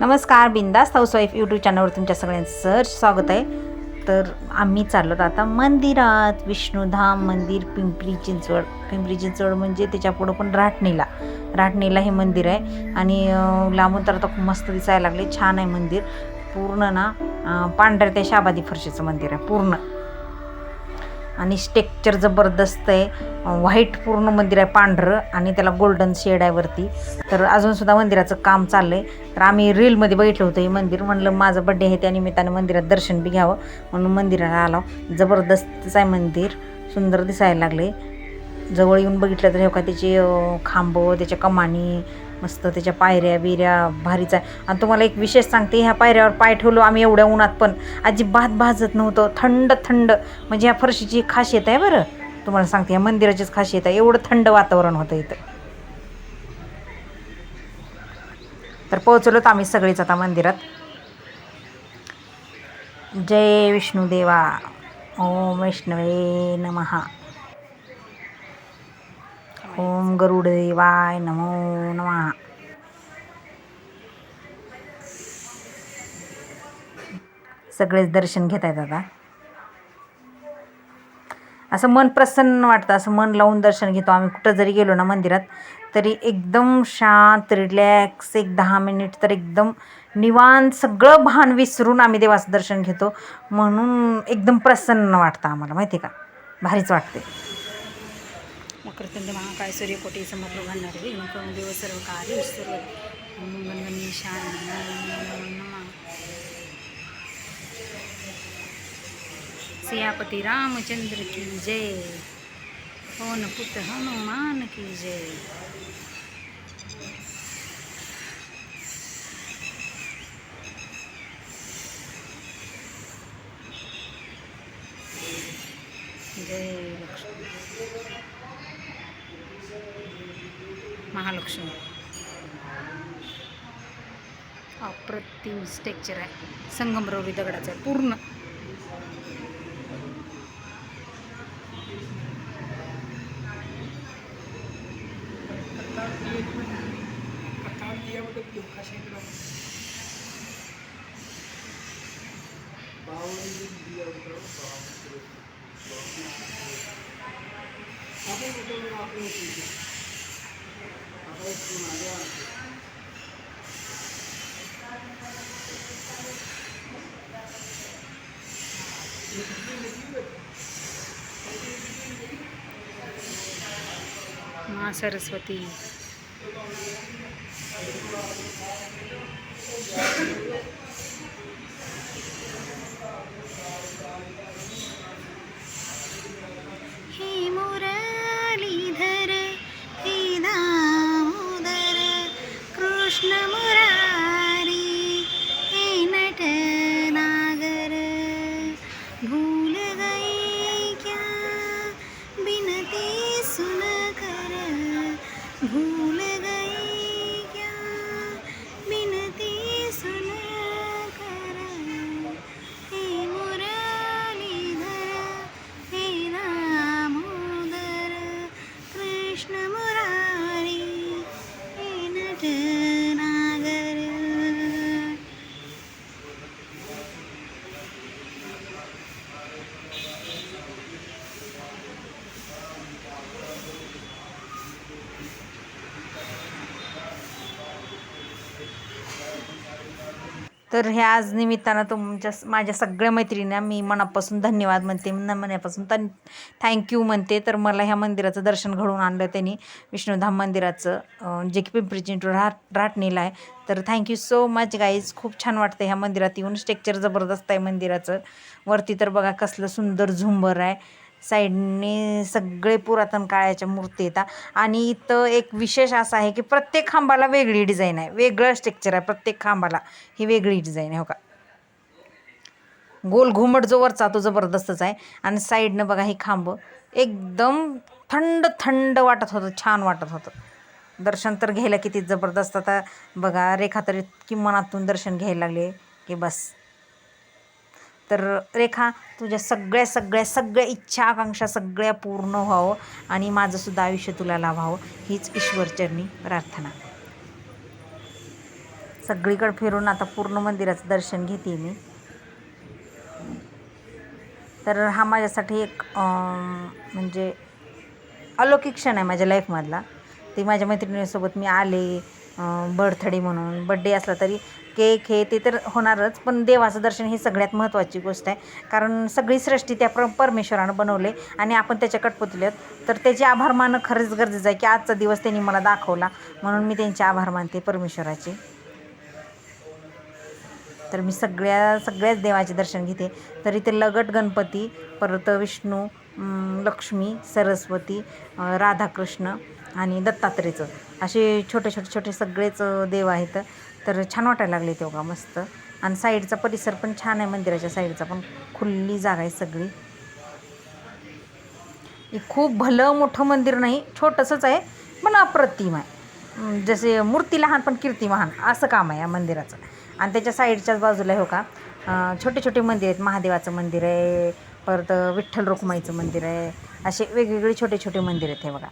नमस्कार बिंदास housewife YouTube चॅनलवर तुमच्या सगळ्यांचं सहर्ष स्वागत आहे. तर आम्ही चाललो आता मंदिरात विष्णुधाम मंदिर पिंपरी चिंचवड. पिंपरी चिंचवड म्हणजे त्याच्यापुढं पण राठणीला राठणीला हे मंदिर आहे. आणि लांबून तर आता खूप मस्त दिसायला लागले. छान आहे मंदिर. पूर्ण ना पांढऱ्या त्या शाबादी फरशीचं मंदिर आहे. पूर्ण. आणि स्ट्रक्चर जबरदस्त आहे. व्हाईट पूर्ण मंदिर आहे पांढरं आणि त्याला गोल्डन शेड आहे वरती. तर अजूनसुद्धा मंदिराचं काम चाललं आहे तर आम्ही रीलमध्ये बघितलं होतं हे मंदिर. म्हणलं माझं बड्डे आहे त्या निमित्ताने मंदिरात दर्शन बी घ्यावं. म्हणून मंदिराला आलो. जबरदस्तच आहे मंदिर. सुंदर दिसायला लागले जवळ येऊन बघितलं तर हे का त्याचे खांब त्याच्या कमानी मस्त त्याच्या पायऱ्या बिऱ्या भारीच आहे. आणि तुम्हाला एक विशेष सांगते ह्या पायऱ्यावर पाय ठेवलो आम्ही एवढ्या उन्हात पण. अजिबात भाजत नव्हतं थंड थंड. म्हणजे ह्या फरशीची खासियत आहे बरं. तुम्हाला सांगते ह्या मंदिराचीच खासियत आहे. एवढं थंड वातावरण होतं इथं. तर पोहोचलोत आम्ही सगळेच आता मंदिरात. जय विष्णुदेवा. ओम वैष्णवे नमहा ओम गरुडदेवाय नमो नमः. सगळेच दर्शन घेत आहेत आता. असं मन प्रसन्न वाटतं असं मन लावून दर्शन घेतो. आम्ही कुठं जरी गेलो ना मंदिरात तरी एकदम शांत रिलॅक्स एक दहा मिनिट तर एकदम निवांत सगळं भान विसरून आम्ही देवाचं दर्शन घेतो. म्हणून एकदम प्रसन्न वाटतं आम्हाला माहिती आहे का? भारीच वाटते वक्रतुंड महाकाय सूर्यकोटी समर्थ घालणारे विघ्न देव सर्व कार्य सर्व सियापति रामचंद्र की जय पवन पुत्र हनुमान की जय जय लक्ष्मी महालक्ष्मी. अप्रतिम स्ट्रक्चर आहे. संगमरवरी दगडाचं आहे पूर्ण. सरस्वती. तर ह्या आज निमित्तानं तुमच्या माझ्या सगळ्या मैत्रिणींना मी मनापासून धन्यवाद म्हणते मनापासून तन थँक्यू म्हणते. तर मला ह्या मंदिराचं दर्शन घडवून आणलं त्यांनी विष्णुधाम मंदिराचं जे की पिंपरी चिंटू राट राहटणीला आहे. तर थँक्यू सो मच गाईज खूप छान वाटतं ह्या मंदिरात येऊन. स्ट्रक्चर जबरदस्त आहे मंदिराचं. वरती तर बघा कसलं सुंदर झुंबर आहे. साईडने सगळे पुरातन काळाच्या मूर्ती येतात आणि इथं एक विशेष असं आहे की प्रत्येक खांबाला वेगळी डिझाईन आहे. वेगळं स्ट्रक्चर आहे प्रत्येक खांबाला. ही वेगळी डिझाईन आहे हो का? गोल घुमट जो वरचा तो जबरदस्तच आहे. आणि साईडनं बघा ही खांब. एकदम थंड थंड वाटत होतं छान वाटत होतं. दर्शन तर घ्यायला किती जबरदस्त. आता बघा रेखा तर इतकी मनातून दर्शन घ्यायला लागले की बस. तर रेखा तुझ्या सगळ्या सगळ्या सगळ्या इच्छा आकांक्षा सगळ्या पूर्ण व्हावं आणि माझंसुद्धा आयुष्य तुला लाभावं हीच ईश्वरचरणी प्रार्थना. सगळीकडे फिरून आता पूर्ण मंदिराचं दर्शन घेते मी. तर हा माझ्यासाठी एक म्हणजे अलौकिक क्षण आहे माझ्या लाईफमधला ते माझ्या मैत्रिणीसोबत मी आले बर्थडे म्हणून बड्डे असला तरी केक हे ते तर होणारच पण देवाचं दर्शन ही सगळ्यात महत्त्वाची गोष्ट आहे. कारण सगळी सृष्टी त्या प्र परमेश्वरानं बनवले आणि आपण त्याच्या कटपुतल्यात तर त्याचे आभार मानणं खरंच गरजेचं आहे की आजचा दिवस त्यांनी मला दाखवला. म्हणून मी त्यांचे आभार मानते परमेश्वराचे. तर मी सगळ्या सगळ्याच देवाचे दर्शन घेते. तर इथे लगट गणपती परत विष्णू लक्ष्मी सरस्वती राधाकृष्ण आणि दत्तात्रेयचं. असे छोटे छोटे छोटे सगळेच देव आहेत. तर छान वाटायला लागले तेव्हा मस्त. आणि साईडचा परिसर पण छान आहे मंदिराच्या साईडचा पण. खुल्ली जागा आहे सगळी. खूप भलं मोठं मंदिर नाही छोटंसंच आहे पण अप्रतिम आहे. जसे मूर्ती लहान पण कीर्ती महान असं काम आहे या मंदिराचं. आणि त्याच्या साईडच्याच बाजूला हो का छोटे छोटे मंदिर आहेत. महादेवाचं मंदिर आहे परत विठ्ठल रुक्माईचं मंदिर आहे. असे वेगवेगळे छोटे छोटे मंदिर आहेत हे बघा.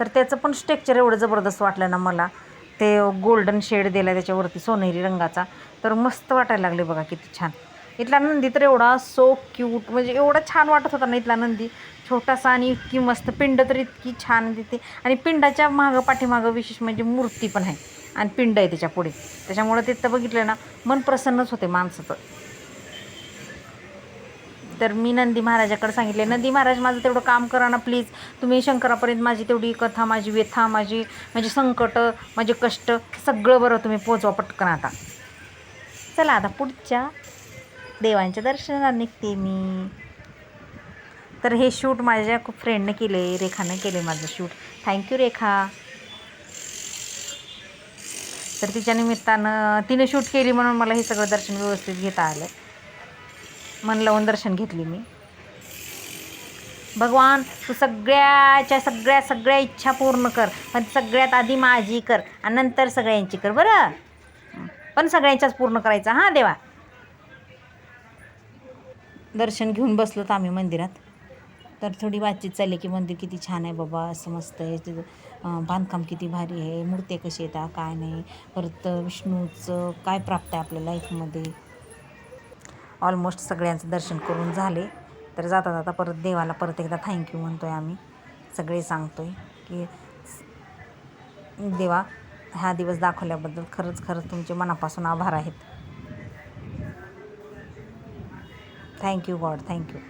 तर त्याचं पण स्ट्रक्चर एवढं जबरदस्त वाटलं ना मला. ते गोल्डन शेड दिला त्याच्यावरती सोनेरी रंगाचा. तर मस्त वाटायला लागले बघा किती छान. इथला नंदी तर एवढा सो क्यूट म्हणजे एवढा छान वाटत होता ना इथला नंदी. छोटासा आणि इतकी मस्त पिंड तर इतकी छान तिथे आणि पिंडाच्या मागं पाठीमागं विशेष म्हणजे मूर्ती पण आहे. आणि पिंड आहे त्याच्या पुढे. त्याच्यामुळं तिथं बघितलं ना मन प्रसन्नच होते माणसाचं. तर मी नंदी महाराजाकडे सांगितले नंदी महाराज माझं तेवढं काम करा ना प्लीज तुम्ही शंकरापर्यंत माझी तेवढी कथा माझी व्यथा माझी माझी संकट माझे कष्ट सगळं बरं तुम्ही पोचवा पटकन आता. चला आता पुढच्या देवांच्या दर्शनाला निघते मी. तर हे शूट माझ्या खूप फ्रेंडने केले रेखाने केले माझं शूट. थँक्यू रेखा. तर तिच्या निमित्तानं तिने शूट केली म्हणून मला हे सगळं दर्शन व्यवस्थित घेता आलं. मन लावून दर्शन घेतली मी. भगवान तू सगळ्याच्या सगळ्या सगळ्या इच्छा पूर्ण कर. पण सगळ्यात आधी माझी कर आणि नंतर सगळ्यांची कर बरं? पण सगळ्यांच्याच पूर्ण करायचं हां देवा? दर्शन घेऊन बसलो तर आम्ही मंदिरात. तर थोडी बातचीत चालली की मंदिर किती छान आहे बाबा असं मस्त आहे. तिथं बांधकाम किती भारी आहे मूर्त्या कशी येतात काय नाही. परत विष्णूचं काय प्राप्त आहे आपल्या लाईफमध्ये ऑलमोस्ट सगळ्यांचं दर्शन करून झाले. तर जाता जाता परत देवाला परत एकदा थँक्यू म्हणतो आहे आम्ही. सगळे सांगतो आहे की देवा हा दिवस दाखवल्याबद्दल खरंच खरंच तुमचे मनापासून आभार आहेत. थँक्यू गॉड थँक्यू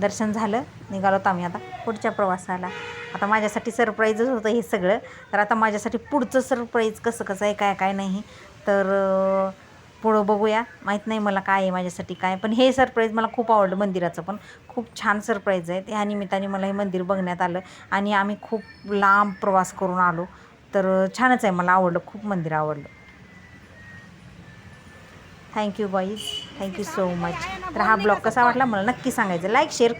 दर्शन झालं निघालो तर आम्ही आता पुढच्या प्रवासाला. आता माझ्यासाठी सरप्राईजच होतं हे सगळं. तर आता माझ्यासाठी पुढचं सरप्राईज कसं कसं आहे काय काय नाही. तर पुढं बघूया. माहीत नाही मला काय आहे माझ्यासाठी काय. पण हे सरप्राईज मला खूप आवडलं मंदिराचं पण. खूप छान सरप्राईज आहे. ह्या निमित्ताने मला हे मंदिर बघण्यात आलं. आणि आम्ही खूप लांब प्रवास करून आलो. तर छानच आहे. मला आवडलं. खूप मंदिर आवडलं. Thank you boys thank you so much तर हा ब्लॉग कसा वाटला? मला नक्की सांगायचं. Like share